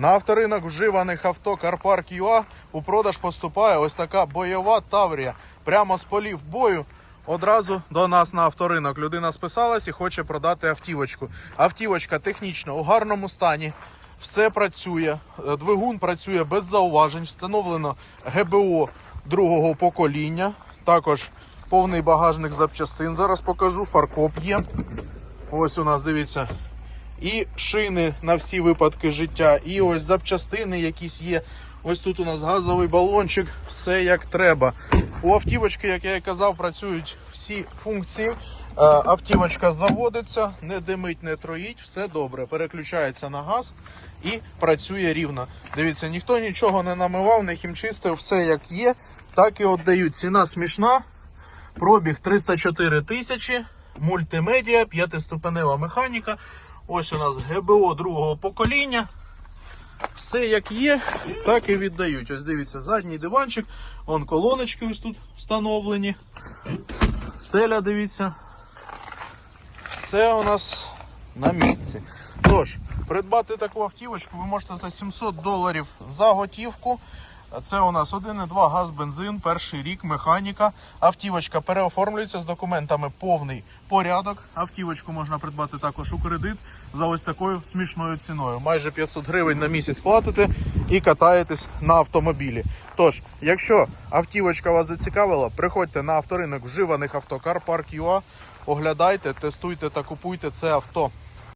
На авторинок вживаних авто Карпарк ЮА у продаж поступає ось така бойова Таврія. Прямо з полів бою одразу до нас на авторинок. Людина списалась і хоче продати автівочку. Автівочка технічно у гарному стані. Все працює, е, двигун працює без зауважень, встановлено ГБО другого покоління. Також повний багажник запчастин. Зараз покажу. Фаркоп є. Ось у нас дивіться. І шини на всі випадки життя, і ось запчастини якісь є. Ось тут у нас газовий балончик, все як треба. У автівочки, як я і казав, працюють всі функції. Е, Автівочка заводиться, не димить, не троїть, все добре. Переключається на газ і працює рівно. Дивіться, ніхто нічого не намивав, не хімчистив, все як є, так і віддають. Ціна смішна. Пробіг 304 тисячі, мультимедіа, п'ятиступенева механіка. Ось у нас ГБО другого покоління. Все як є, так і віддають. Ось дивіться, задній диванчик, вон колоночки ось тут встановлені. Стеля, дивіться. Все у нас на місці. Тож, придбати таку автівочку ви можете за 700 доларів за готівку. Це у нас 1,2 газ, бензин, перший рік, механіка. Автівочка переоформлюється з документами повний порядок. Автівочку можна придбати також у кредит за ось такою смішною ціною. Майже 500 гривень на місяць платите і катаєтесь на автомобілі. Тож, якщо автівочка вас зацікавила, приходьте на авторинок вживаних авто Car Park оглядайте, тестуйте та купуйте це авто.